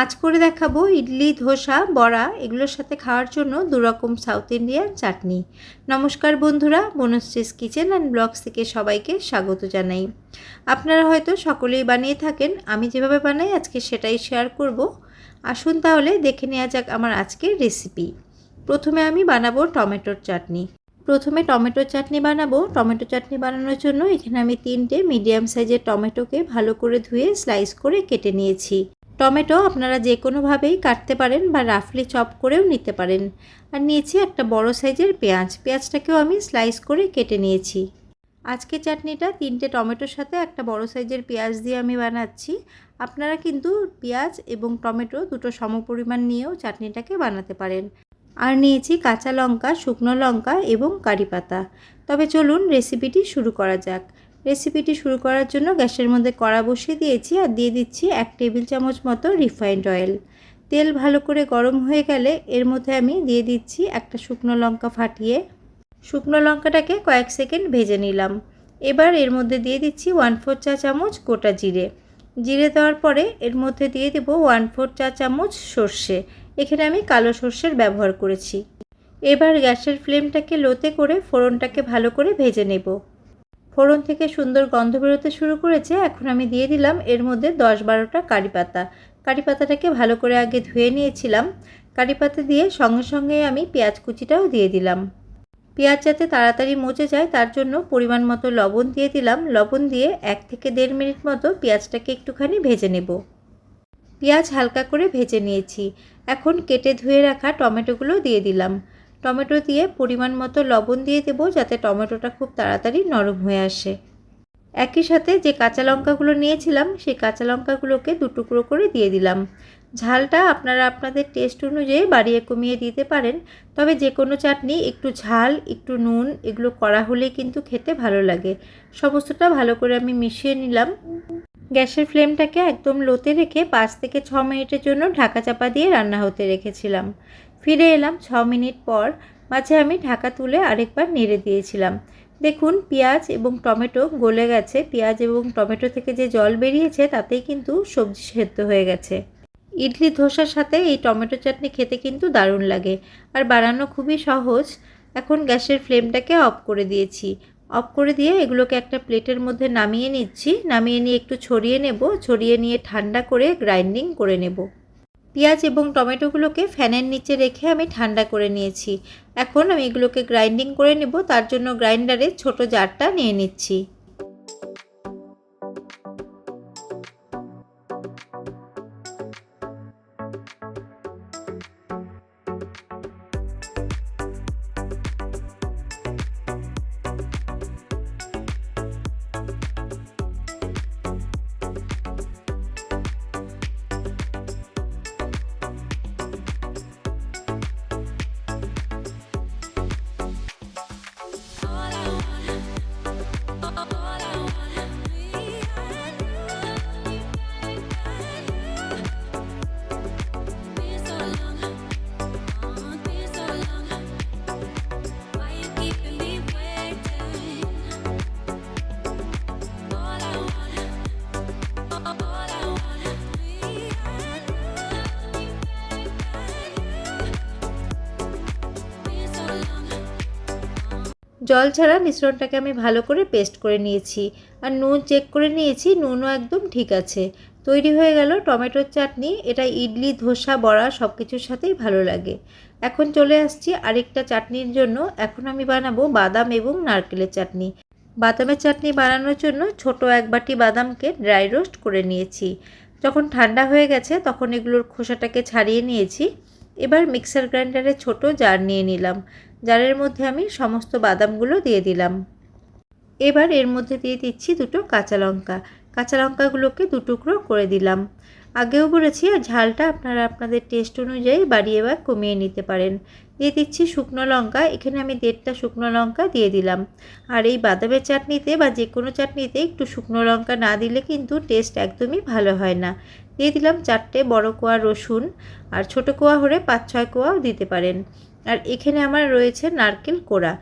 আজ করে দেখাবো ইডলি, ধোসা, বড়া এগুলোর সাথে খাওয়ার জন্য দুরকম সাউথ ইন্ডিয়ান চাটনি। নমস্কার বন্ধুরা, বনশ্রীস কিচেন অ্যান্ড ব্লগস থেকে সবাইকে স্বাগত জানাই। আপনারা হয়তো সকলেই বানিয়ে থাকেন, আমি যেভাবে বানাই আজকে সেটাই শেয়ার করব। আসুন তাহলে দেখে নেওয়া যাক আমার আজকের রেসিপি প্রথমে আমি বানাবো টমেটোর চাটনি। প্রথমে টমেটো চাটনি বানাবো। টমেটো চাটনি বানানোর জন্য এখানে আমি তিনটে মিডিয়াম সাইজের টমেটোকে ভালো করে ধুয়ে স্লাইস করে কেটে নিয়েছি। টমেটো আপনারা যে কোনোভাবেই কাটতে পারেন বা রাফলি চপ করেও নিতে পারেন। আর নিয়েছি একটা বড় সাইজের পেঁয়াজ। পেঁয়াজটাকেও আমি স্লাইস করে কেটে নিয়েছি। আজকে চাটনিটা তিনটে টমেটোর সাথে একটা বড় সাইজের পেঁয়াজ দিয়ে আমি বানাচ্ছি। আপনারা কিন্তু পেঁয়াজ এবং টমেটো দুটো সমপরিমাণ নিয়েও চাটনিটাকে বানাতে পারেন। আর নিয়েছি কাঁচা লঙ্কা, শুকনো লঙ্কা এবং কারি পাতা। তবে চলুন রেসিপিটি শুরু করা যাক। রেসিপিটি শুরু করার জন্য গ্যাসের মধ্যে কড়া বসিয়ে দিয়েছি আর দিয়ে দিচ্ছি এক টেবিল চামচ মতো রিফাইন্ড অয়েল। তেল ভালো করে গরম হয়ে গেলে এর মধ্যে আমি দিয়ে দিচ্ছি একটা শুকনো লঙ্কা ফাটিয়ে। শুকনো লঙ্কাটাকে কয়েক সেকেন্ড ভেজে নিলাম। এবার এর মধ্যে দিয়ে দিচ্ছি ওয়ান ফোর চা চামচ গোটা জিরে। জিরে দেওয়ার পরে এর মধ্যে দিয়ে দেবো ওয়ান ফোর চা চামচ সর্ষে। এখানে আমি কালো সর্ষের ব্যবহার করেছি। এবার গ্যাসের ফ্লেমটাকে লোতে করে ফোড়নটাকে ভালো করে ভেজে নেব। ফোড়ন থেকে সুন্দর গন্ধ বেরোতে শুরু করেছে। এখন আমি দিয়ে দিলাম এর মধ্যে দশ বারোটা কারি পাতা। কারি পাতাটাকে ভালো করে আগে ধুয়ে নিয়েছিলাম। কারি পাতা দিয়ে সঙ্গে সঙ্গে আমি পেঁয়াজ কুচিটাও দিয়ে দিলাম। পেঁয়াজ যাতে তাড়াতাড়ি মচে যায়, তার জন্য পরিমাণ মতো লবণ দিয়ে দিলাম। লবণ দিয়ে এক থেকে দেড় মিনিট মতো পেঁয়াজটাকে একটুখানি ভেজে নেব। পেঁয়াজ হালকা করে ভেজে নিয়েছি। এখন কেটে ধুয়ে রাখা টমেটোগুলো দিয়ে দিলাম। টমেটো দিয়ে পরিমাণ মতো লবণ দিয়ে দেবো যাতে টমেটোটা খুব তাড়াতাড়ি নরম হয়ে আসে। একই সাথে যে কাঁচা লঙ্কাগুলো নিয়েছিলাম, সেই কাঁচা লঙ্কাগুলোকে দুটুকরো করে দিয়ে দিলাম। ঝালটা আপনারা আপনাদের টেস্ট অনুযায়ী বাড়িয়ে কমিয়ে দিতে পারেন, তবে যে কোনো চাটনি, একটু ঝাল, একটু নুন, এগুলো করা হলে কিন্তু খেতে ভালো লাগে। সমস্তটা ভালো করে আমি মিশিয়ে নিলাম। গ্যাসের ফ্লেমটাকে একদম লোতে রেখে পাঁচ থেকে ছ মিনিটের জন্য ঢাকা চাপা দিয়ে রান্না হতে রেখেছিলাম। ফিরে এলাম ছ মিনিট পর, মাঝে আমি ঢাকা তুলে আরেকবার নেড়ে দিয়েছিলাম। দেখুন, পেঁয়াজ এবং টমেটো গলে গেছে। পেঁয়াজ এবং টমেটো থেকে যে জল বেরিয়েছে, তাতেই কিন্তু সবজি সেদ্ধ হয়ে গেছে। ইডলি ধোসার সাথে এই টমেটো চাটনি খেতে কিন্তু দারুণ লাগে। আর বানানো খুবই সহজ। এখন গ্যাসের ফ্লেমটাকে অফ করে দিয়েছি। অফ করে দিয়ে এগুলোকে একটা প্লেটের মধ্যে নামিয়ে নিচ্ছি। নামিয়ে নিয়ে একটু ছড়িয়ে নেব। ছড়িয়ে নিয়ে ঠান্ডা করে গ্রাইন্ডিং করে নেব। পেঁয়াজ এবং টমেটোগুলোকে ফ্যানের নিচে রেখে আমি ঠান্ডা করে নিয়েছি। এখন আমি এগুলোকে গ্রাইন্ডিং করে নেব। তার জন্য গ্রাইন্ডারে ছোট জারটা নিয়ে নিচ্ছি। জল ছাড়া মিশ্রণটাকে আমি ভালো করে পেস্ট করে নিয়েছি। আর নুন চেক করে নিয়েছি, নুনও একদম ঠিক আছে। তৈরি হয়ে গেল টমেটোর চাটনি। এটা ইডলি, ধোসা, বড়া সব কিছুর সাথেই ভালো লাগে। এখন চলে আসছি আরেকটা চাটনির জন্য। এখন আমি বানাবো বাদাম এবং নারকেলের চাটনি। বাদামের চাটনি বানানোর জন্য ছোট এক বাটি বাদামকে ড্রাই রোস্ট করে নিয়েছি। যখন ঠান্ডা হয়ে গেছে তখন এগুলোর খোসাটাকে ছাড়িয়ে নিয়েছি। এবার মিক্সার গ্রাইন্ডারে ছোট জার নিয়ে নিলাম। জারের মধ্যে আমি সমস্ত বাদামগুলো দিয়ে দিলাম। এবার এর মধ্যে দিয়ে দিচ্ছি দুটো কাঁচা লঙ্কা। কাঁচা লঙ্কাগুলোকে দুটুকরো করে দিলাম। আগেও বলেছি, আর ঝালটা আপনারা আপনাদের টেস্ট অনুযায়ী বাড়িয়ে বা কমিয়ে নিতে পারেন। দিয়ে দিচ্ছি শুকনো লঙ্কা। এখানে আমি দেড়টা শুকনো লঙ্কা দিয়ে দিলাম। আর এই বাদামের চাটনিতে বা যে কোনো চাটনিতে একটু শুকনো লঙ্কা না দিলে কিন্তু টেস্ট একদমই ভালো হয় না। দিয়ে দিলাম চারটে বড় কোয়া রসুন আর ছোট কোয়া হলে পাঁচ ছয় কোয়াও দিতে পারেন। আর এখানে আমার রয়েছে নারকেল কোড়া।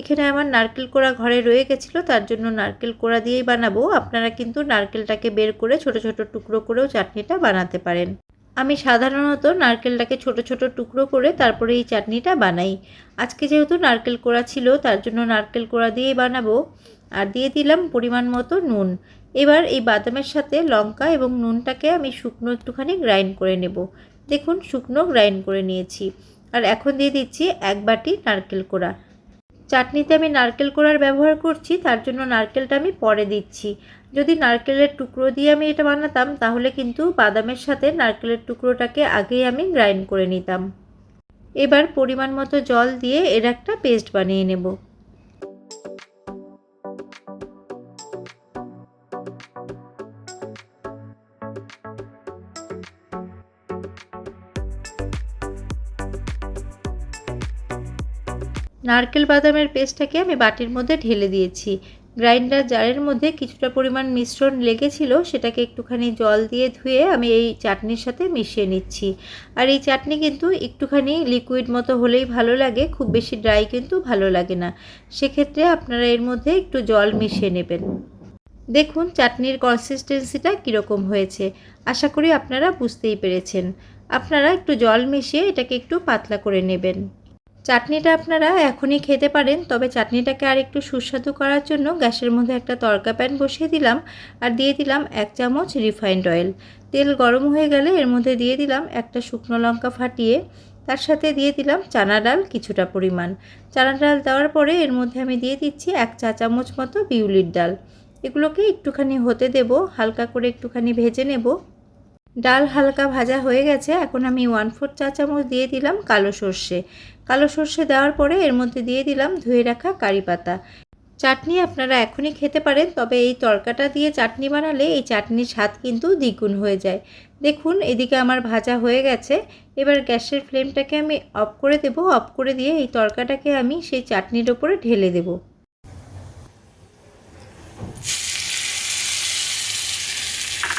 এখানে আমার নারকেল কোড়া ঘরে রয়ে গেছিল, তার জন্য নারকেল কোড়া দিয়েই বানাবো। আপনারা কিন্তু নারকেলটাকে বের করে ছোট ছোট টুকরো করেও চাটনিটা বানাতে পারেন। আমি সাধারণত নারকেলটাকে ছোট ছোট টুকরো করে তারপরে এই চাটনিটা বানাই। আজকে যেহেতু নারকেল কোড়া ছিল, তার জন্য নারকেল কোড়া দিয়েই বানাবো। আর দিয়ে দিলাম পরিমাণ মতো নুন। এবার এই বাদামের সাথে লঙ্কা এবং নুনটাকে আমি শুকনো একটুখানি গ্রাইন্ড করে নেব। দেখুন, শুকনো গ্রাইন্ড করে নিয়েছি। আর এখন দিয়ে দিচ্ছি এক বাটি নারকেল কোড়া। চাটনিতে আমি নারকেল কোড়ার ব্যবহার করছি, তার জন্য নারকেলটা আমি পরে দিচ্ছি। যদি নারকেলের টুকরো দিয়ে আমি এটা বানাতাম, তাহলে কিন্তু বাদামের সাথে নারকেলের টুকরোটাকে আগেই আমি গ্রাইন্ড করে নিতাম। এবার পরিমাণ মতো জল দিয়ে এর একটা পেস্ট বানিয়ে নেব। নারকেল বাদামের পেস্টটাকে আমি বাটির মধ্যে ঢেলে দিয়েছি। গ্রাইন্ডার জারের মধ্যে কিছুটা পরিমাণ মিশ্রণ লেগেছিল, সেটাকে একটুখানি জল দিয়ে ধুয়ে আমি এই চাটনির সাথে মিশিয়ে নিচ্ছি। আর এই চাটনি কিন্তু একটুখানি লিকুইড মতো হলেই ভালো লাগে, খুব বেশি ড্রাই কিন্তু ভালো লাগে না। সেক্ষেত্রে আপনারা এর মধ্যে একটু জল মিশিয়ে নেবেন। দেখুন চাটনির কনসিস্টেন্সিটা কীরকম হয়েছে। আশা করি আপনারা বুঝতেই পেরেছেন। আপনারা একটু জল মিশিয়ে এটাকে একটু পাতলা করে নেবেন। চাটনিটা আপনারা এখনই খেতে পারেন, তবে চাটনিটাকে আর একটু সুস্বাদু করার জন্য গ্যাসের মধ্যে একটা তরকা প্যান বসিয়ে দিলাম আর দিয়ে দিলাম এক চামচ রিফাইন্ড অয়েল। তেল গরম হয়ে গেলে এর মধ্যে দিয়ে দিলাম একটা শুকনো লঙ্কা ফাটিয়ে, তার সাথে দিয়ে দিলাম চানা ডাল কিছুটা পরিমাণ। চানা ডাল দেওয়ার পরে এর মধ্যে আমি দিয়ে দিচ্ছি এক চা চামচ মতো বিউলির ডাল। এগুলোকে একটুখানি হতে দেব, হালকা করে একটুখানি ভেজে নেব। ডাল হালকা ভাজা হয়ে গেছে, এখন আমি ওয়ান ফোর চা চামচ দিয়ে দিলাম কালো সর্ষে। কালো সর্ষে দেওয়ার পরে এর মধ্যে দিয়ে দিলাম ধুয়ে রাখা কারি পাতা। চাটনি আপনারা এখনই খেতে পারেন, তবে এই তরকাটা দিয়ে চাটনি বানালে এই চাটনির স্বাদ কিন্তু দ্বিগুণ হয়ে যায়। দেখুন, এদিকে আমার ভাজা হয়ে গেছে। এবার গ্যাসের ফ্লেমটাকে আমি অফ করে দেব। অফ করে দিয়ে এই তরকাটাকে আমি সেই চাটনির ওপরে ঢেলে দেবো।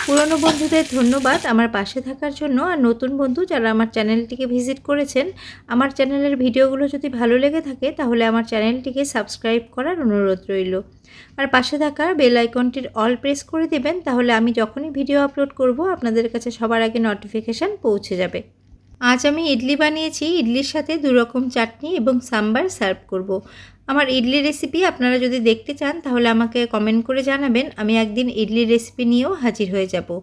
পুরনো বন্ধুদের ধন্যবাদ আমার পাশে থাকার জন্য। আর নতুন বন্ধু যারা আমার চ্যানেলটিকে ভিজিট করেছেন, আমার চ্যানেলের ভিডিওগুলো যদি ভালো লেগে থাকে, তাহলে আমার চ্যানেলটিকে সাবস্ক্রাইব করার অনুরোধ রইল। আর পাশে থাকা বেল আইকনটির অল প্রেস করে দেবেন, তাহলে আমি যখনই ভিডিও আপলোড করব, আপনাদের কাছে সবার আগে নোটিফিকেশান পৌঁছে যাবে। আজ আমি ইডলি বানিয়েছি, ইডলির সাথে দুরকম চাটনি এবং সাম্বার সার্ভ করব। আমার ইডলি রেসিপি আপনারা যদি দেখতে চান, তাহলে আমাকে কমেন্ট করে জানাবেন। আমি একদিন ইডলি রেসিপি নিয়েও হাজির হয়ে যাব।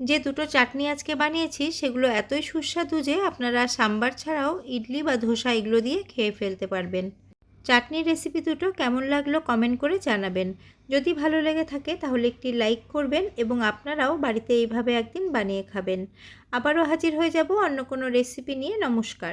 যে দুটো চাটনি আজকে বানিয়েছি, সেগুলো এতই সুস্বাদু যে আপনারা সাম্বার ছাড়াও ইডলি বা ধোসা এগুলো দিয়ে খেয়ে ফেলতে পারবেন। চাটনির রেসিপি দুটো কেমন লাগল কমেন্ট করে জানাবেন। যদি ভালো লেগে থাকে, তাহলে একটি লাইক করবেন এবং আপনারাও বাড়িতে এইভাবে একদিন বানিয়ে খাবেন। আবারও হাজির হয়ে যাব অন্য কোনো রেসিপি নিয়ে। নমস্কার।